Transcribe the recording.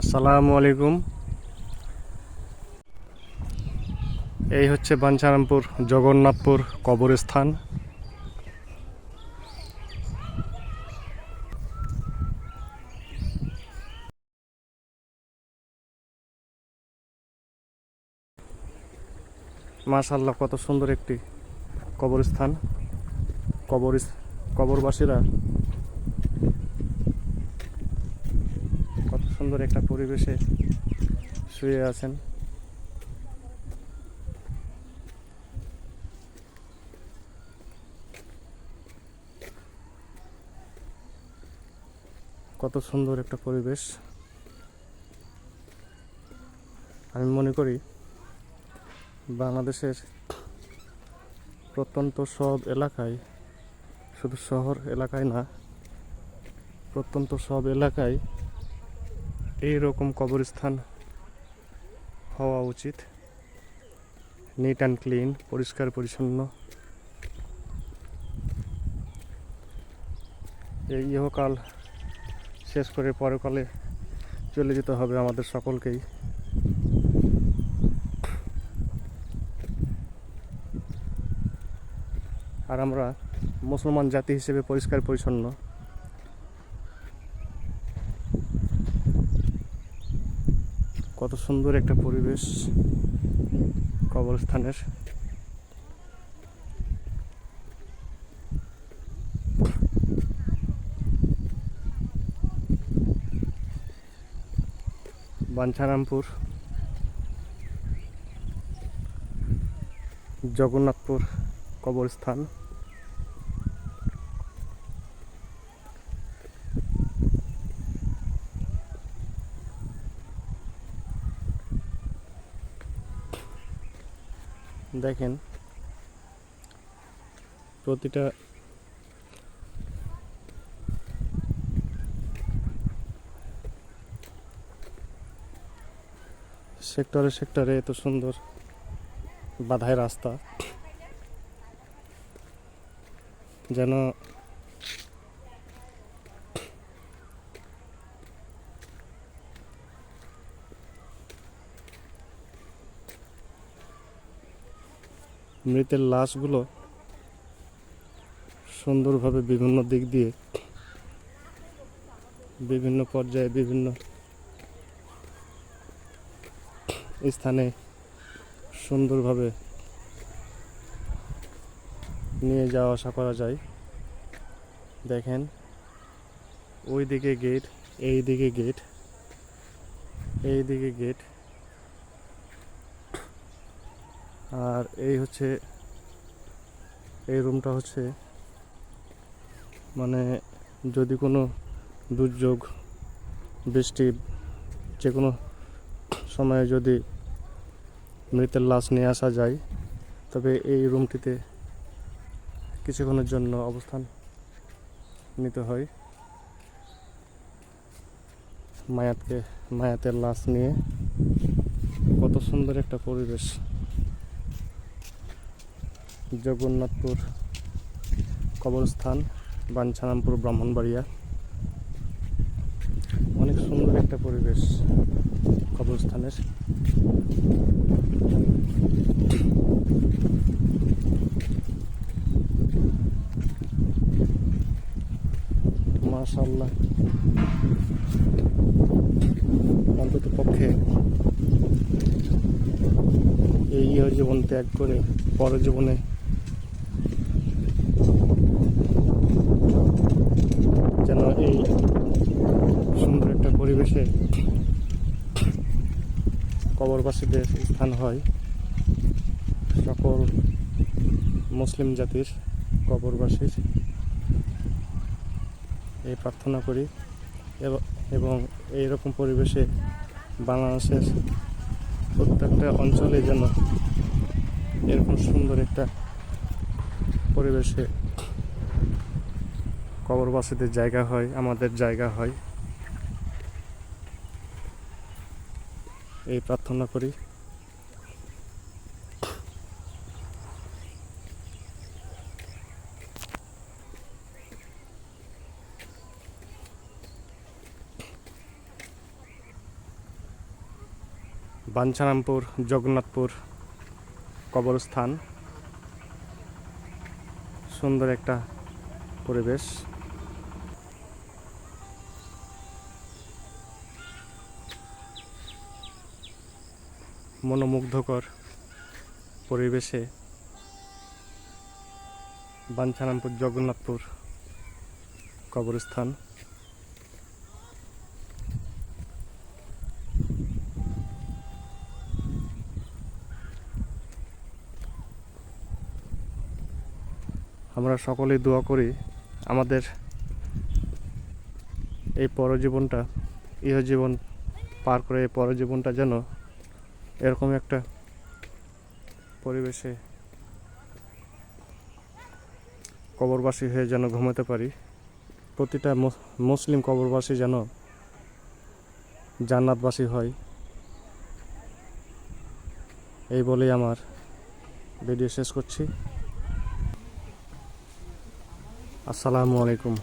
আসসালামু আলাইকুম। এই হচ্ছে বাঞ্ছারামপুর জগন্নাথপুর কবরস্থান। মাশাল্লাহ কত সুন্দর একটি কবরস্থান। কবর কবরবাসীরা কত সুন্দর একটা পরিবেশে শুয়ে আছেন। কত সুন্দর একটা পরিবেশ। আমি মনে করি বাংলাদেশের প্রত্যন্ত সব এলাকায়, শুধু শহর এলাকায় না, প্রত্যন্ত সব এলাকায় এই রকম কবরস্থান হওয়া উচিত। নিট অ্যান্ড ক্লিন পরিষ্কার, পরিচ্ছন্ন। এই ইহকাল শেষ করে পরকালে চলে যেতে হবে আমাদের সকলকেই। আর আমরা মুসলমান জাতি হিসেবে পরিষ্কার, পরিচ্ছন্ন। কত সুন্দর একটা পরিবেশ কবরস্থানের। বাঞ্ছারামপুর জগন্নাথপুর কবরস্থান। দেখেন প্রতিটা সেক্টরে সেক্টরে এত সুন্দর বাধায় রাস্তা। যেন মৃতের লাশগুলো সুন্দরভাবে বিভিন্ন দিক দিয়ে বিভিন্ন পর্যায়ে বিভিন্ন স্থানে সুন্দরভাবে নিয়ে যাওয়া আসা করা যায়। দেখেন ওই দিকে গেট এই দিকে গেট এই দিকে গেট আর এই হচ্ছে, এই রুমটা হচ্ছে মানে যদি কোনো দুর্যোগ, বৃষ্টি যে কোনো সময়ে যদি মৃতের লাশ নিয়ে আসা যায়, তবে এই রুমটিতে কিছুক্ষণের জন্য অবস্থান নিতে হয়। মায়াতকে মায়াতের লাশ নিয়ে। কত সুন্দর একটা পরিবেশ। জগন্নাথপুর কবরস্থান, বাঞ্ছারামপুর, ব্রাহ্মণবাড়িয়া। অনেক সুন্দর একটা পরিবেশ কবরস্থানের। মাশাল্লাহ অন্তত পক্ষে এই জীবন ত্যাগ করে পর জীবনে যেন এই সুন্দর একটা পরিবেশে কবরবাসীদের স্থান হয়। সকল মুসলিম জাতির কবরবাসীর এই প্রার্থনা করি এব- এবং এইরকম পরিবেশে বাংলাদেশের প্রত্যেকটা অঞ্চলে যেন এরকম সুন্দর একটা পরিবেশে কবরবাসীদের জায়গা হয়, আমাদের জায়গা হয়। এই প্রার্থনা করি। বাঞ্ছারামপুর, জগন্নাথপুর কবরস্থান। সুন্দর একটা পরিবেশ। মনোমুগ্ধকর পরিবেশে বাঞ্ছারামপুর, জগন্নাথপুর কবরস্থান। আমরা সকলেই দোয়া করি আমাদের এই পরজীবনটা, ইহজীবন পার করে এই পরজীবনটা যেন এরকম একটা পরিবেশে কবরবাসী হয়ে যেন ঘুমাতে পারি। প্রতিটা মুসলিম কবরবাসী যেন জান্নাতবাসী হয়। এই বলেই আমার ভিডিও শেষ করছি। আসসালামু আলাইকুম।